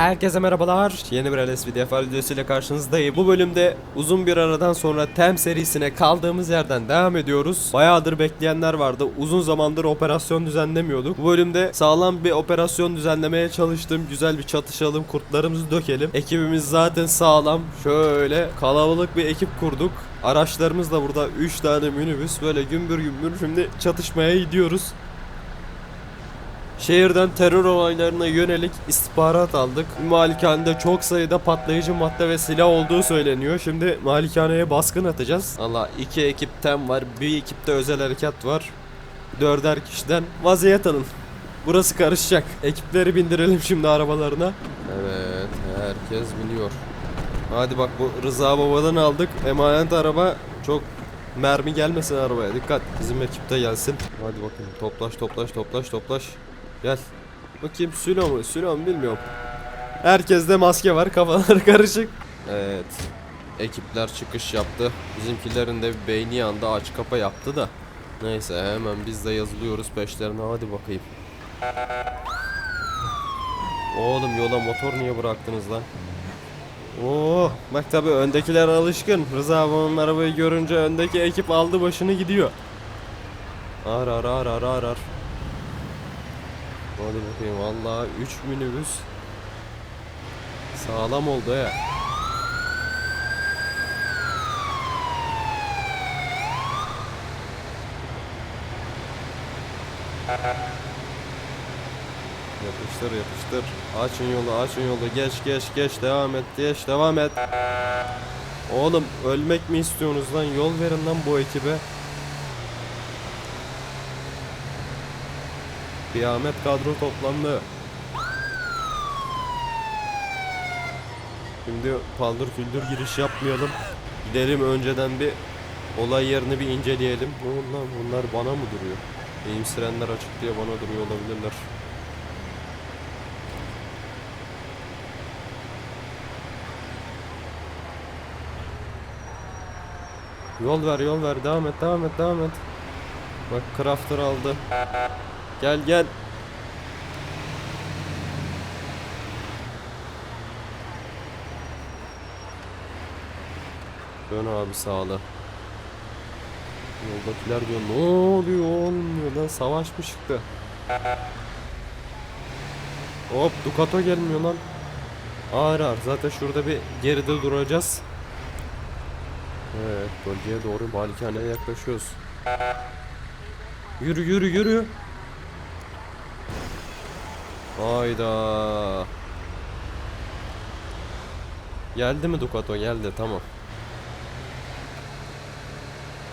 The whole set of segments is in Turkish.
Herkese merhabalar. Yeni bir LS video videosuyla karşınızdayım. Bu bölümde uzun bir aradan sonra Tem serisine kaldığımız yerden devam ediyoruz. Bayağıdır bekleyenler vardı. Uzun zamandır operasyon düzenlemiyorduk. Bu bölümde sağlam bir operasyon düzenlemeye çalıştım. Güzel bir çatışalım, kurtlarımızı dökelim. Ekibimiz zaten sağlam. Şöyle kalabalık bir ekip kurduk. Araçlarımız da burada 3 tane minibüs. Böyle gümbür gümbür şimdi çatışmaya gidiyoruz. Şehirden terör olaylarına yönelik istihbarat aldık. Malikanede çok sayıda patlayıcı madde ve silah olduğu söyleniyor. Şimdi malikaneye baskın atacağız. Allah iki ekipten var. Bir ekipte özel harekat var. Dörder kişiden vaziyet alın. Burası karışacak. Ekipleri bindirelim şimdi arabalarına. Evet, herkes biliyor. Hadi bak bu Rıza babadan aldık. Emanet araba çok mermi gelmesin arabaya. Dikkat bizim ekipte gelsin. Hadi bakayım toplaş toplaş toplaş toplaş. Gel. Bakayım Sülo mu? Sülo mu bilmiyorum. Herkeste maske var. Kafaları karışık. Evet. Ekipler çıkış yaptı. Bizimkilerin de beyni yandı. Aç kapa yaptı da. Neyse hemen biz de yazılıyoruz peşlerine. Hadi bakayım. Oğlum yola motor niye bıraktınız lan? Oo, bak tabi öndekiler alışkın. Rıza onun arabayı görünce öndeki ekip aldı başını gidiyor. Ar ar ar ar ar ar. Hadi bakayım vallahi 3 minibüs sağlam oldu ya. Yapıştır yapıştır. Açın yolu açın yolu. Geç geç geç devam et geç devam et. Oğlum ölmek mi istiyorsunuz lan? Yol verin lan bu ekibe. Kıyamet kadro toplandı. Şimdi paldır küldür giriş yapmayalım. Gidelim önceden bir olay yerini bir inceleyelim. Ne oldu lan bunlar bana mı duruyor? Benim sirenler açık diye bana duruyor olabilirler. Yol ver yol ver devam et devam et devam et. Bak crafter aldı. Gel gel. Dön abi sağla. Yoldakiler diyor ne oluyor olmuyor lan savaş mı çıktı? Hop Ducato gelmiyor lan. Ağır ağır zaten şurada bir geride duracağız. Evet bölgeye doğru malikaneye yaklaşıyoruz. Yürü yürü yürü. Hayda. Geldi mi Ducato? Geldi tamam.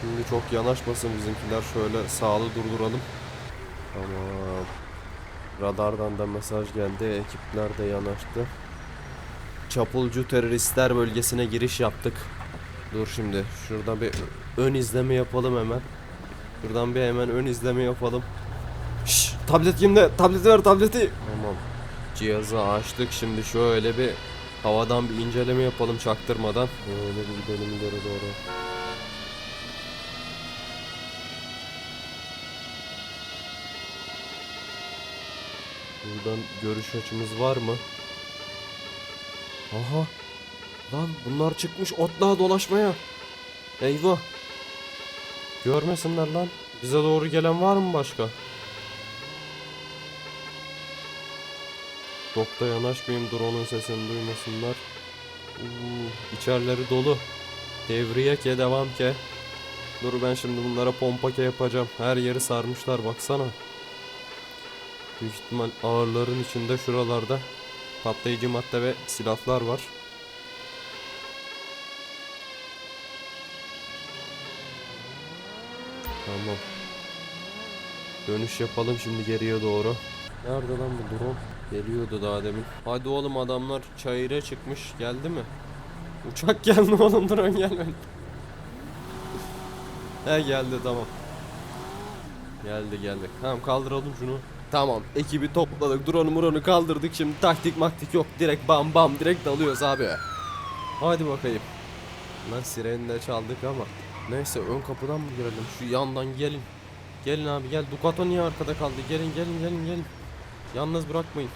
Şimdi çok yanaşmasın bizimkiler. Şöyle sağlı durduralım. Tamam. Radardan da mesaj geldi. Ekipler de yanaştı. Çapulcu teröristler bölgesine giriş yaptık. Dur şimdi. Şuradan bir ön izleme yapalım hemen. Şuradan bir hemen ön izleme yapalım. Tablet kimde? Tableti ver tableti. Tamam. Cihazı açtık. Şimdi şöyle bir havadan bir inceleme yapalım çaktırmadan. Böyle bir gidelim ileri doğru. Buradan görüş açımız var mı? Aha. Lan bunlar çıkmış otluğa dolaşmaya. Eyvah. Görmesinler lan. Bize doğru gelen var mı başka? Çok da yanaşmayayım drone'un sesini duymasınlar. Uuu, içerileri dolu. Devriye ke devam ke. Dur ben şimdi bunlara pompa ke yapacağım. Her yeri sarmışlar baksana. Büyük ihtimal ağırların içinde şuralarda patlayıcı madde ve silahlar var. Tamam. Dönüş yapalım şimdi geriye doğru. Nerede lan bu drone? Geliyordu daha demin. Hadi oğlum adamlar çayıra çıkmış. Geldi mi? Uçak geldi oğlum drone gelmedi. He geldi tamam. Geldi geldi. Tamam kaldıralım şunu. Tamam ekibi topladık. Drone'u muronu kaldırdık. Şimdi taktik maktik yok. Direkt bam bam direkt dalıyoruz abi. Hadi bakayım. Lan sireni de çaldık ama. Neyse ön kapıdan mı girelim? Şu yandan gelin. Gelin abi gel. Ducato niye arkada kaldı? Gelin gelin gelin gelin. Yalnız bırakmayın.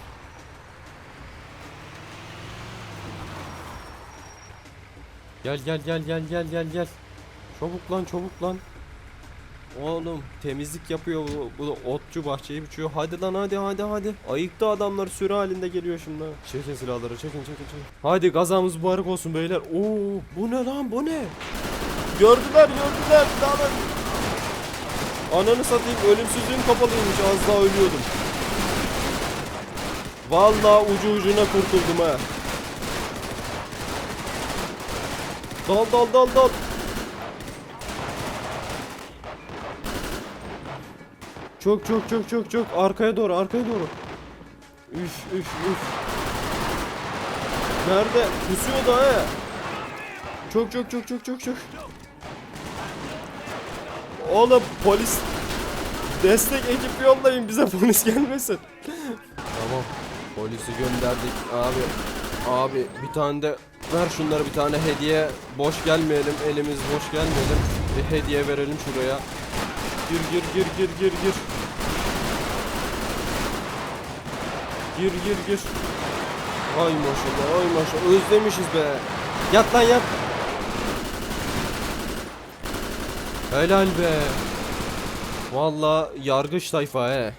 Gel gel gel gel gel gel gel. Çabuk lan çabuk lan. Oğlum temizlik yapıyor bu, bu otçu bahçeyi biçiyor. Hadi lan hadi hadi hadi. Ayıktı adamlar sürü halinde geliyor şimdi. Çekin silahları çekin çekin çekin. Hadi gazamız mübarek olsun beyler. Oo bu ne lan bu ne? Gördüler gördüler. Daha. Ananı satayım ölümsüzlüğüm kapalıymış az daha ölüyordum. Vallahi ucu ucuna kurtuldum ha. Dal dal dal dal. Çok çok çok çok çok arkaya doğru arkaya doğru. Üf üf üf. Nerede? Pusuyor da he. Çok çok çok çok çok çok. Oğlum polis destek ekip yollayın bize polis gelmesin. tamam. Polisi gönderdik abi. Abi bir tane de ver şunları bir tane hediye. Boş gelmeyelim. Elimiz boş gelmeyelim. Bir hediye verelim şuraya. Gir gir gir gir gir gir. Gir gir gir. Ay maşallah ay maşallah özlemişiz be. Yat lan yat. Helal be. Valla yargıç tayfa he.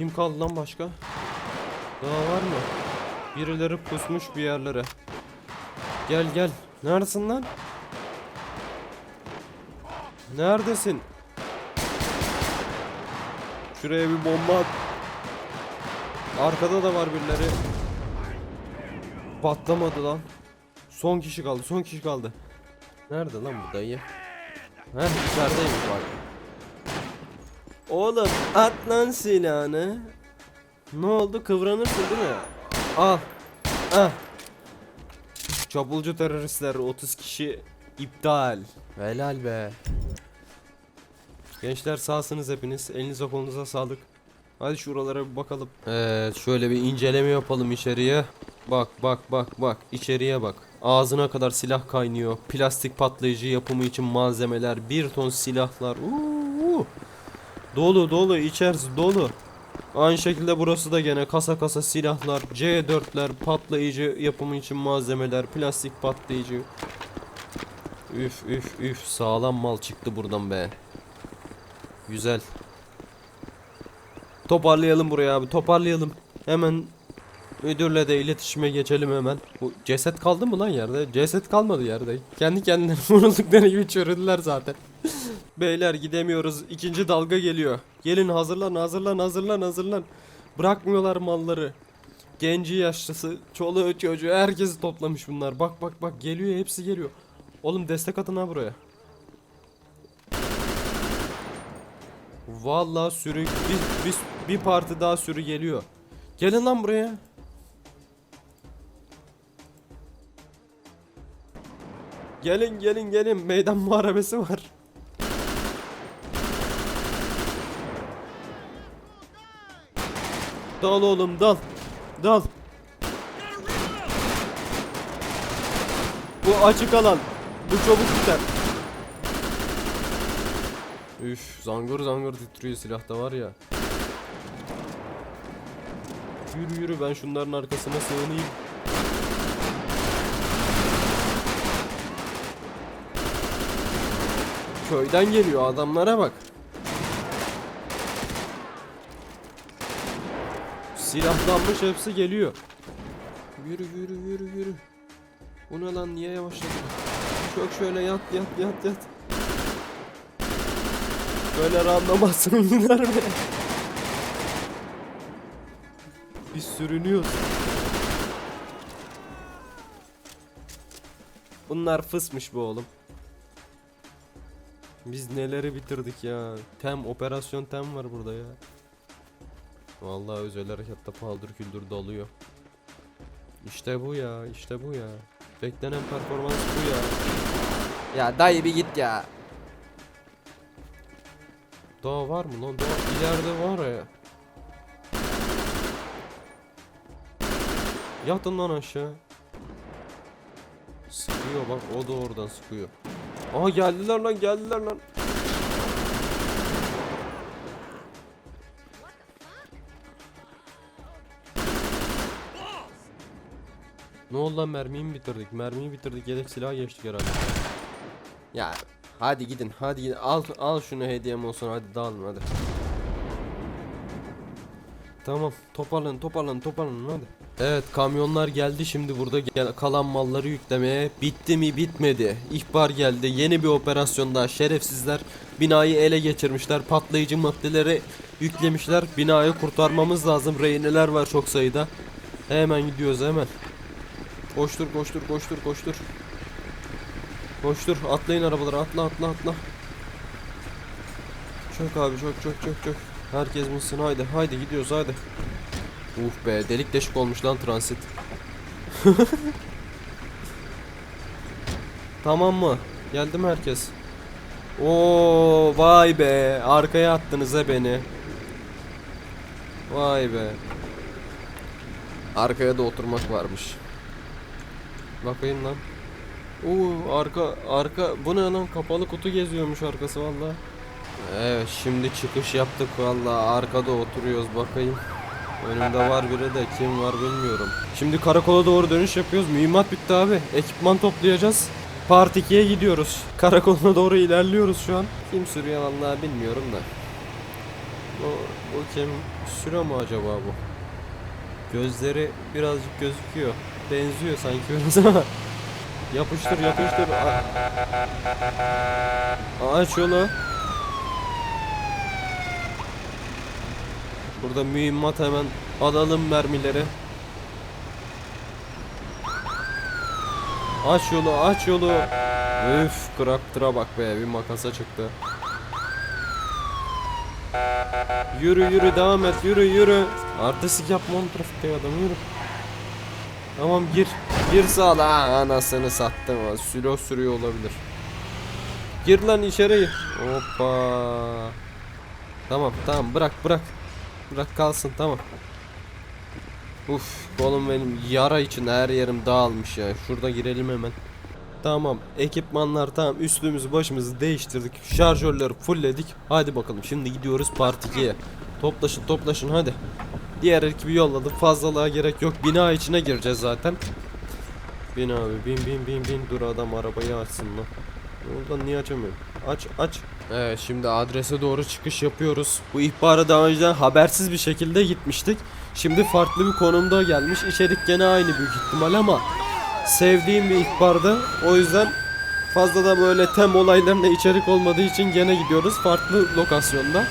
Kim kaldı lan başka? Daha var mı? Birileri pusmuş bir yerlere. Gel gel. Neredesin lan? Neredesin? Şuraya bir bomba at. Arkada da var birileri. Patlamadı lan. Son kişi kaldı. Son kişi kaldı. Nerede lan bu dayı? Heh içerideymiş bak. Oğlum at lan silahını. Ne oldu kıvranırsın değil mi? Al. Ah. Çapulcu teröristler 30 kişi iptal. Helal be. Gençler sağsınız hepiniz. Elinize kolunuza sağlık. Hadi şuralara bir bakalım. Evet şöyle bir inceleme yapalım içeriye. Bak bak bak bak içeriye bak. Ağzına kadar silah kaynıyor. Plastik patlayıcı yapımı için malzemeler. Bir ton silahlar. Uuu. Dolu dolu içerisi dolu. Aynı şekilde burası da gene kasa kasa silahlar, C4'ler, patlayıcı yapımı için malzemeler, plastik patlayıcı. Üf üf üf sağlam mal çıktı buradan be. Güzel. Toparlayalım buraya abi toparlayalım. Hemen müdürle de iletişime geçelim hemen. Bu ceset kaldı mı lan yerde? Ceset kalmadı yerde. Kendi kendine vuruldukları gibi çürüdüler zaten. Beyler gidemiyoruz. İkinci dalga geliyor. Gelin hazırlan hazırlan hazırlan hazırlan. Bırakmıyorlar malları. Genci yaşlısı, çoluğu çocuğu herkesi toplamış bunlar. Bak bak bak geliyor hepsi geliyor. Oğlum destek atın ha buraya. Vallahi sürü bir, bir, bir parti daha sürü geliyor. Gelin lan buraya. Gelin gelin gelin meydan muharebesi var. Dal oğlum dal. Dal. Bu açık alan. Bu çabuk biter. Üf zangır zangır titriyor silahta var ya. Yürü yürü ben şunların arkasına sığınayım. Köyden geliyor adamlara bak. Silahlanmış hepsi geliyor. Yürü yürü yürü yürü. Bu ne lan niye yavaşladın? Çok şöyle yat yat yat yat. Böyle ranlamazsın gider mi? Biz sürünüyoruz. Bunlar fısmış bu oğlum. Biz neleri bitirdik ya. Tem, operasyon tem var burada ya. Vallahi özel harekatta paldır küldür doluyor. İşte bu ya, işte bu ya. Beklenen performans bu ya. Ya dayı bir git ya. Daha var mı lan? Daha ileride var ya. Yatın lan aşağı. Sıkıyor bak o da oradan sıkıyor. Aha geldiler lan geldiler lan. Ne oldu lan mermiyi mi bitirdik? Mermiyi bitirdik yedek silah geçtik herhalde. Ya hadi gidin hadi gidin al al şunu hediyem olsun hadi dağılın hadi. Tamam toparlanın toparlanın toparlanın hadi. Evet kamyonlar geldi şimdi burada gel- kalan malları yüklemeye bitti mi bitmedi. İhbar geldi yeni bir operasyonda şerefsizler binayı ele geçirmişler patlayıcı maddeleri yüklemişler binayı kurtarmamız lazım rehineler var çok sayıda. Hemen gidiyoruz hemen. Koştur koştur koştur koştur. Koştur atlayın arabalara atla atla atla. Çök abi çök çök çök çök. Herkes misin haydi haydi gidiyoruz haydi. Uf be delik deşik olmuş lan transit. tamam mı? Geldi mi herkes? Oo vay be arkaya attınız he beni. Vay be. Arkaya da oturmak varmış. Bakayım lan. Oo arka arka bu ne lan kapalı kutu geziyormuş arkası valla. Evet şimdi çıkış yaptık valla arkada oturuyoruz bakayım. Önümde var biri de kim var bilmiyorum. Şimdi karakola doğru dönüş yapıyoruz. Mühimmat bitti abi. Ekipman toplayacağız. Part 2'ye gidiyoruz. Karakola doğru ilerliyoruz şu an. Kim sürüyor vallahi bilmiyorum da. Bu, bu kim? Sürüyor mu acaba bu? Gözleri birazcık gözüküyor. Benziyor sanki biraz ama. Yapıştır yapıştır. A- Aç yolu. Burada mühimmat hemen alalım mermileri. Aç yolu aç yolu. Üf Traktor'a bak be bir makasa çıktı. Yürü yürü devam et yürü yürü. Artistik yapma oğlum trafikte adam yürü. Tamam gir. Gir sağla. Ha, anasını sattım. Silo sürüyor olabilir. Gir lan içeri. Hoppa. Tamam tamam bırak bırak. Bırak kalsın tamam. Uf kolum benim yara için her yerim dağılmış ya. Şurada girelim hemen. Tamam ekipmanlar tamam üstümüzü başımızı değiştirdik. Şarjörleri fullledik. Hadi bakalım şimdi gidiyoruz part 2'ye. Toplaşın toplaşın hadi. Diğer ekibi yolladık fazlalığa gerek yok. Bina içine gireceğiz zaten. Bin abi bin bin bin bin dur adam arabayı açsın lan. Oradan niye açamıyorum? Aç aç. Evet şimdi adrese doğru çıkış yapıyoruz. Bu ihbara daha önceden habersiz bir şekilde gitmiştik. Şimdi farklı bir konumda gelmiş. İçerik gene aynı büyük ihtimal ama sevdiğim bir ihbarda. O yüzden fazla da böyle tem olaylarına içerik olmadığı için gene gidiyoruz. Farklı lokasyonda.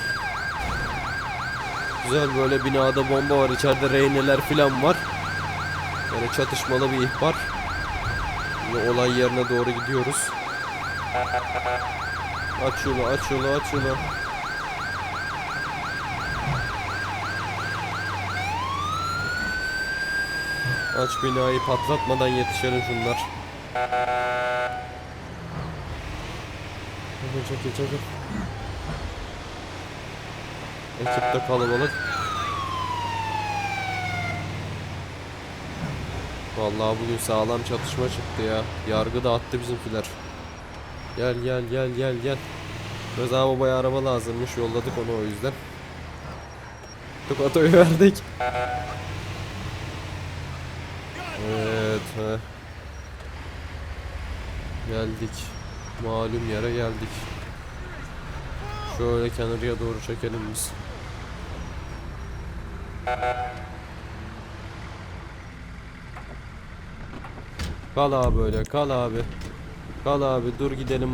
Güzel böyle binada bomba var. içeride reyneler falan var. Böyle çatışmalı bir ihbar. Şimdi olay yerine doğru gidiyoruz. Aç yolu, aç yolu, aç yolu. Aç binayı patlatmadan yetişelim şunlar. Çekil çekil. Ekip de kalabalık. Vallahi bugün sağlam çatışma çıktı ya. Yargı da attı bizimkiler. Gel gel gel gel gel. Rıza babaya araba lazımmış yolladık onu o yüzden. Tukatoyu verdik. Evet. he. Geldik. Malum yere geldik. Şöyle kenarıya doğru çekelim biz. Kal abi öyle kal abi. Kal abi dur gidelim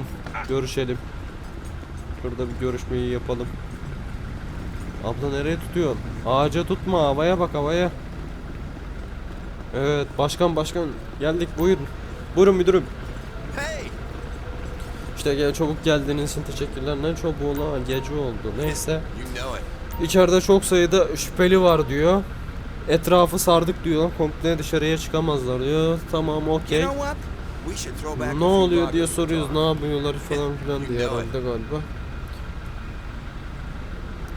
görüşelim. Şurada bir görüşmeyi yapalım. Abla nereye tutuyorsun? Ağaca tutma havaya bak havaya. Evet başkan başkan geldik buyurun. Buyurun müdürüm. Hey! İşte gel çabuk geldiğiniz için teşekkürler. Ne çabuk lan gece oldu. Neyse. İçeride çok sayıda şüpheli var diyor. Etrafı sardık diyor. Komple dışarıya çıkamazlar diyor. Tamam okey. Ne oluyor diye soruyoruz. Ne yapıyorlar falan filan diye herhalde galiba.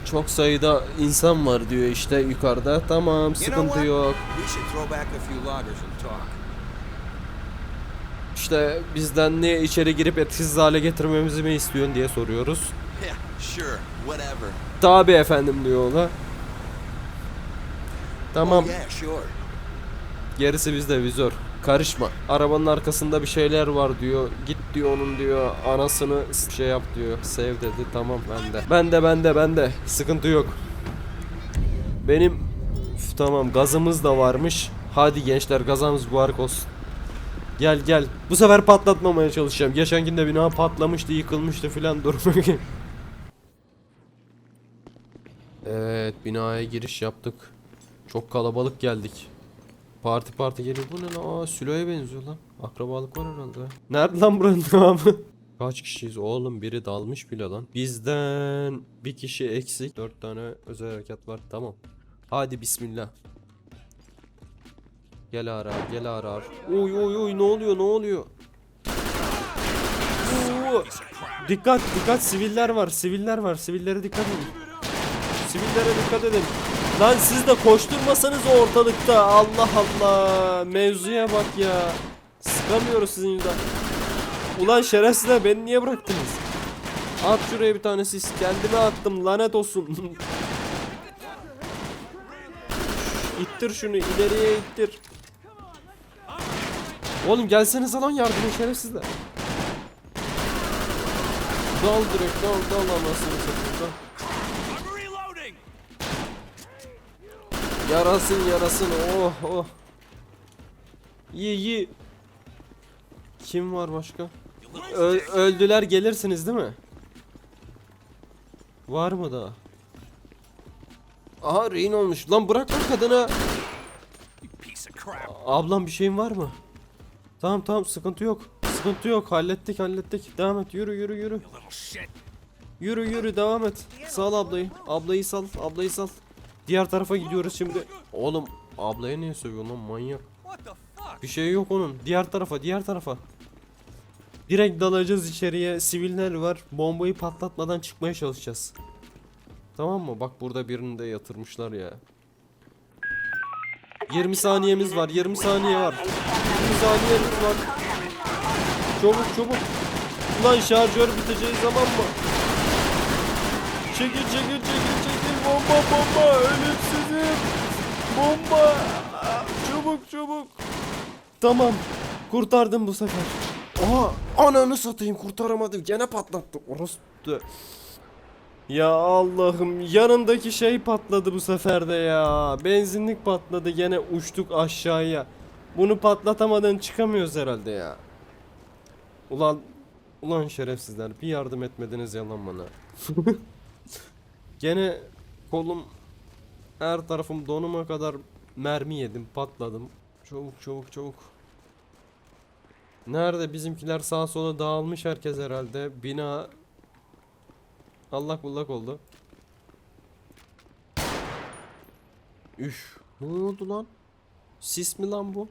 Çok sayıda insan var diyor işte yukarıda. Tamam sıkıntı yok. İşte bizden ne içeri girip etkisiz hale getirmemizi mi istiyorsun diye soruyoruz. Yeah, sure, whatever. Tabi efendim diyor ona. Tamam Oh, gerisi bizde vizör. karışma. Arabanın arkasında bir şeyler var diyor. Git diyor onun diyor. Anasını şey yap diyor. Sev dedi. Tamam ben de. Ben de ben de ben de. Sıkıntı yok. Benim Üf, tamam gazımız da varmış. Hadi gençler gazımız mübarek olsun. Gel gel. Bu sefer patlatmamaya çalışacağım. Geçenkinde bina patlamıştı, yıkılmıştı filan dur. evet, binaya giriş yaptık. Çok kalabalık geldik. Parti parti geliyor. Bu ne lan? Aa, Sülo'ya benziyor lan. Akrabalık var herhalde. Nerede lan buranın devamı? Kaç kişiyiz oğlum? Biri dalmış bile lan. Bizden bir kişi eksik. Dört tane özel harekat var. Tamam. Hadi bismillah. Gel arar, gel arar. Oy oy oy ne oluyor ne oluyor? Oo! Dikkat dikkat siviller var siviller var sivillere dikkat edin. Sivillere dikkat edin. Lan siz de koşturmasanız ortalıkta Allah Allah mevzuya bak ya. Sıkamıyoruz sizin yüzünden. Ulan şerefsizler beni niye bıraktınız? At şuraya bir tane sis. Kendime attım lanet olsun. İttir şunu ileriye ittir. Oğlum gelsenize lan yardıma şerefsizler. Dal direkt dal dal anasını satayım dal. I'm reloading. Yarasın yarasın oh oh. İyi iyi. Kim var başka? Ö- öldüler gelirsiniz değil mi? Var mı daha? Aha rehin olmuş. Lan bırak lan kadını. Ablam bir şeyin var mı? Tamam tamam sıkıntı yok. Sıkıntı yok hallettik hallettik. Devam et yürü yürü yürü. Yürü yürü devam et. Sal ablayı. Ablayı sal ablayı sal. Diğer tarafa gidiyoruz şimdi. Oğlum ablaya niye sövüyorsun lan manyak? Bir şey yok onun. Diğer tarafa, diğer tarafa. Direkt dalacağız içeriye. Siviller var. Bombayı patlatmadan çıkmaya çalışacağız. Tamam mı? Bak burada birini de yatırmışlar ya. 20 saniyemiz var. 20 saniye var. 20 saniyemiz var. Çabuk çabuk. Ulan şarjör biteceği zaman mı? Çekil çekil çekil. Bomba bomba. Ölümsüzüm. Bomba. Çabuk çabuk. Tamam. Kurtardım bu sefer. Oha ananı satayım kurtaramadım. Gene patlattı. Orospu. Ya Allah'ım yanındaki şey patladı bu sefer de ya. Benzinlik patladı gene uçtuk aşağıya. Bunu patlatamadın çıkamıyoruz herhalde ya. Ulan ulan şerefsizler bir yardım etmediniz yalan bana. gene kolum her tarafım donuma kadar mermi yedim patladım. Çabuk çabuk çabuk. Nerede bizimkiler sağa sola dağılmış herkes herhalde. Bina Allah bullak oldu. Üf. Ne oldu lan? Sis mi lan bu?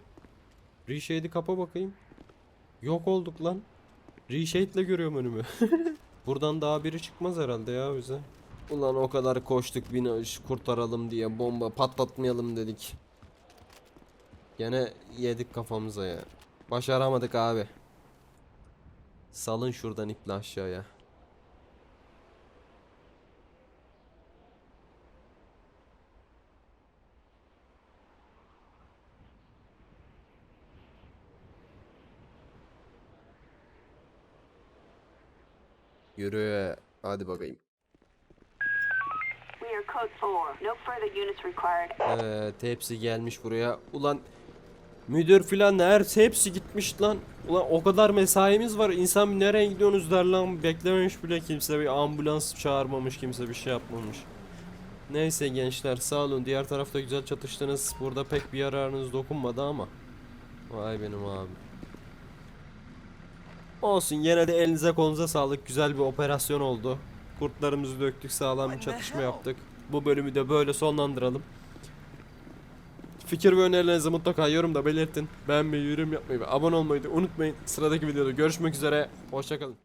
Reshade'i kapa bakayım. Yok olduk lan. Reshade'le görüyorum önümü. Buradan daha biri çıkmaz herhalde ya bize. Ulan o kadar koştuk bina iş kurtaralım diye bomba patlatmayalım dedik. Gene yedik kafamıza ya. Başaramadık abi. Salın şuradan iple aşağıya. Yürü. Hadi bakayım. Evet hepsi gelmiş buraya. Ulan müdür filan her hepsi gitmiş lan. Ulan o kadar mesaimiz var. İnsan nereye gidiyorsunuz der lan. Beklememiş bile kimse. Bir ambulans çağırmamış kimse bir şey yapmamış. Neyse gençler sağ olun. Diğer tarafta güzel çatıştınız. Burada pek bir yararınız dokunmadı ama. Vay benim abi. Olsun yine de elinize kolunuza sağlık. Güzel bir operasyon oldu. Kurtlarımızı döktük sağlam bir çatışma yaptık. Bu bölümü de böyle sonlandıralım. Fikir ve önerilerinizi mutlaka yorumda belirtin. Beğenmeyi, yorum yapmayı ve abone olmayı da unutmayın. Sıradaki videoda görüşmek üzere. Hoşçakalın.